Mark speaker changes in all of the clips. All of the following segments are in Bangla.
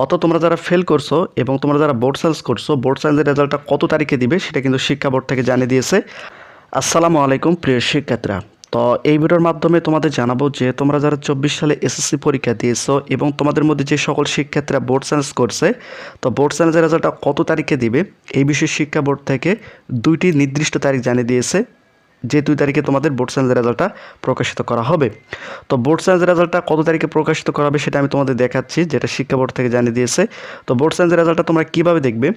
Speaker 1: অত তোমরা যারা ফেল করছ এবং তোমরা যারা বোর্ড সায়েন্স করছ বোর্ড সায়েন্সের রেজাল্টটা কত তারিখে দিবে সেটা কিন্তু শিক্ষা বোর্ড থেকে জানিয়ে দিয়েছে। আসসালামু আলাইকুম, প্রিয় শিক্ষার্থীরা। তো এই ভিডিওর মাধ্যমে তোমাদের জানাব যে তোমরা যারা চব্বিশ সালে এসএসসি পরীক্ষা দিয়েছ এবং তোমাদের মধ্যে যে সকল শিক্ষার্থীরা বোর্ড সায়েন্স করছে, তো বোর্ড সায়েন্সের রেজাল্টটা কত তারিখে দিবে? এই বিষয়ে শিক্ষা বোর্ড থেকে দুইটি নির্দিষ্ট তারিখ জানিয়ে দিয়েছে। যে দুই তারিখে তোমাদের বোর্ড সায়েন্সের রেজাল্টটা প্রকাশিত করা হবে। তো বোর্ড সায়েন্সের রেজাল্টটা কত তারিখে প্রকাশিত করা হবে সেটা আমি তোমাদের দেখাচ্ছি, যেটা শিক্ষা বোর্ড থেকে জানিয়ে দিয়েছে। তো বোর্ড সায়েন্সের রেজাল্টটা তোমরা কীভাবে দেখবে?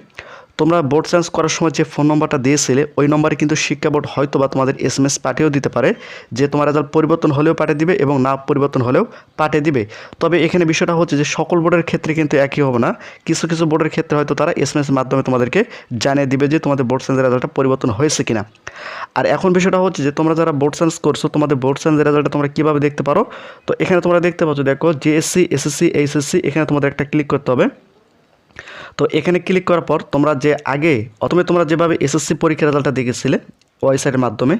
Speaker 1: তোমরা বোর্ড সায়েন্স করার সময় যে ফোন নম্বরটা দিয়েছিলে, ওই নম্বরে কিন্তু শিক্ষা বোর্ড হয়তো বা তোমাদের এস এম এস পাঠিয়েও দিতে পারে, যে তোমার রেজাল্ট পরিবর্তন হলেও পাঠিয়ে দিবে এবং না পরিবর্তন হলেও পাঠিয়ে দিবে। তবে এখানে বিষয়টা হচ্ছে যে সকল বোর্ডের ক্ষেত্রে কিন্তু একই হবে না। কিছু কিছু বোর্ডের ক্ষেত্রে হয়তো তারা এস এম মাধ্যমে তোমাদেরকে জানিয়ে দিবে যে তোমাদের বোর্ড সায়েন্সের রেজাল্টটা পরিবর্তন হয়েছে কিনা। আর এখন বিষয়টা হচ্ছে যে তোমরা যারা বোর্ড সায়েন্স করছ, তোমাদের বোর্ড সায়েন্সের রেজাল্টটা তোমরা কীভাবে দেখতে পারো? তো এখানে তোমরা দেখতে পাচ্ছ, দেখো জিএসসি এসএসসি এইচএসসি এখানে তোমাদের একটা ক্লিক করতে হবে। তো এখানে ক্লিক করার পর তোমরা যে আগে অথবা তোমরা যেভাবে এসএসসি পরীক্ষার রেজাল্টটা দেখেছিলে ওয়েবসাইটের মাধ্যমে।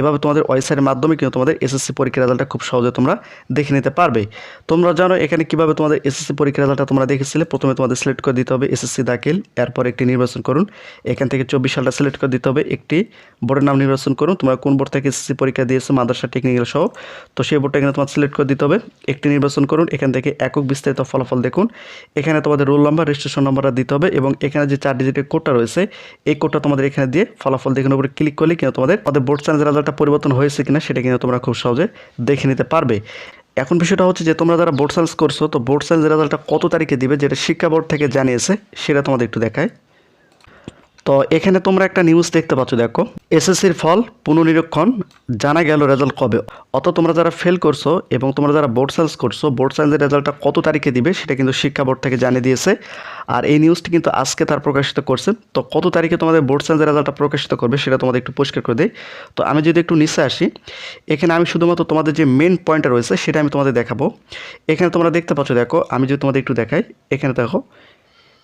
Speaker 1: এভাবে তোমাদের ওয়েবসাইটের মাধ্যমে কিন্তু তোমাদের এসএসসি পরীক্ষার রেজাল্টটা খুব সহজে তোমরা দেখে নিতে পারবে। তোমরা জানো এখানে কীভাবে তোমাদের এসএসসি পরীক্ষার রেজাল্টটা তোমরা দেখেছিলে? প্রথমে তোমাদের সিলেক্ট করে দিতে হবে এসএসসি দাখিল, এরপর একটি নির্বাচন করুন। এখান থেকে চব্বিশ সালটা সিলেক্ট করে দিতে হবে, একটি বোর্ডের নাম নির্বাচন করুন। তোমরা কোন বোর্ড থেকে এসএসসি পরীক্ষা দিয়েছ? মাদ্রাসা টেকনিক্যাল সহ। তো সেই বোর্ডটা এখানে তোমার সিলেক্ট করে দিতে হবে, একটি নির্বাচন করুন। এখান থেকে একক বিস্তারিত ফলাফল দেখুন। এখানে তোমাদের রোল নাম্বার রেজিস্ট্রেশন নাম্বারটা দিতে হবে এবং এখানে যে চার ডিজিটের কোডটা রয়েছে, এই কোডটা তোমাদের এখানে দিয়ে ফলাফল দেখানোর উপরে ক্লিক করলে কিন্তু তোমাদের তোমাদের বোর্ড সায়েন্সের রেজাল্টটা পরিবর্তন হয়েছে কিনা সেটা কিন্তু তোমরা খুব সহজে দেখে নিতে পারবে। এখন বিষয়টা হচ্ছে যে, তোমরা যারা বোর্ড সায়েন্স করছ, তো বোর্ড সায়েন্স রেজাল্টটা কত তারিখে দিবে, যেটা শিক্ষা বোর্ড থেকে জানিয়েছে, সেটা তোমাদের একটু দেখায়। তো এখানে তোমরা একটা নিউজ দেখতে পাচ্ছ, দেখো। এসএসসির ফল পুনর্নিরীক্ষণ জানা গেল রেজাল্ট কবে? অত তোমরা যারা ফেল করছ এবং তোমরা যারা বোর্ড সায়েন্স করছ বোর্ড সায়েন্সের রেজাল্টটা কত তারিখে দিবে সেটা কিন্তু শিক্ষা বোর্ড থেকে জানিয়ে দিয়েছে। আর এই নিউজটি কিন্তু আজকে তার প্রকাশিত করছে। তো কত তারিখে তোমাদের বোর্ড সায়েন্সের রেজাল্টটা প্রকাশিত করবে সেটা তোমাদের একটু পরিষ্কার করে দিই। তো আমি যদি একটু নিচে আসি, এখানে আমি শুধুমাত্র তোমাদের যে মেন পয়েন্টটা রয়েছে সেটা আমি তোমাদের দেখাবো। এখানে তোমরা দেখতে পাচ্ছ, দেখো, আমি যদি তোমাদের একটু দেখাই, এখানে দেখো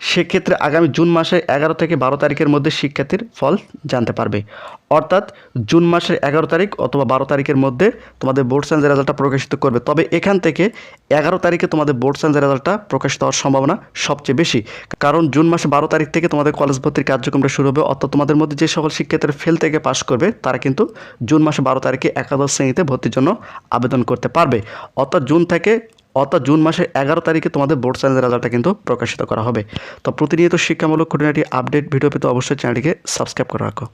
Speaker 1: সেক্ষেত্রে আগামী জুন মাসের এগারো থেকে বারো তারিখের মধ্যে শিক্ষার্থীর ফল জানতে পারবে। অর্থাৎ জুন মাসের এগারো তারিখ অথবা বারো তারিখের মধ্যে তোমাদের বোর্ড সায়েন্সের রেজাল্টটা প্রকাশিত করবে। তবে এখান থেকে এগারো তারিখে তোমাদের বোর্ড সায়েন্সের রেজাল্টটা প্রকাশিত হওয়ার সম্ভাবনা সবচেয়ে বেশি। কারণ জুন মাসে বারো তারিখ থেকে তোমাদের কলেজ ভর্তির কার্যক্রমটা শুরু হবে। অর্থাৎ তোমাদের মধ্যে যে সকল শিক্ষার্থীরা ফেল থেকে পাশ করবে, তারা কিন্তু জুন মাসে বারো তারিখে একাদশ শ্রেণীতে ভর্তির জন্য আবেদন করতে পারবে। অর্থাৎ জুন থেকে অর্থাৎ জুন মাসের এগারো তারিখে তোমাদের বোর্ড চ্যানেলের রেজাল্টটা কিন্তু প্রকাশিত করা হবে। তো প্রতিনিয়ত শিক্ষামূলক খুঁটিনাটি আপডেট ভিডিও পেতে অবশ্যই চ্যানেলটিকে সাবস্ক্রাইব করে রাখো।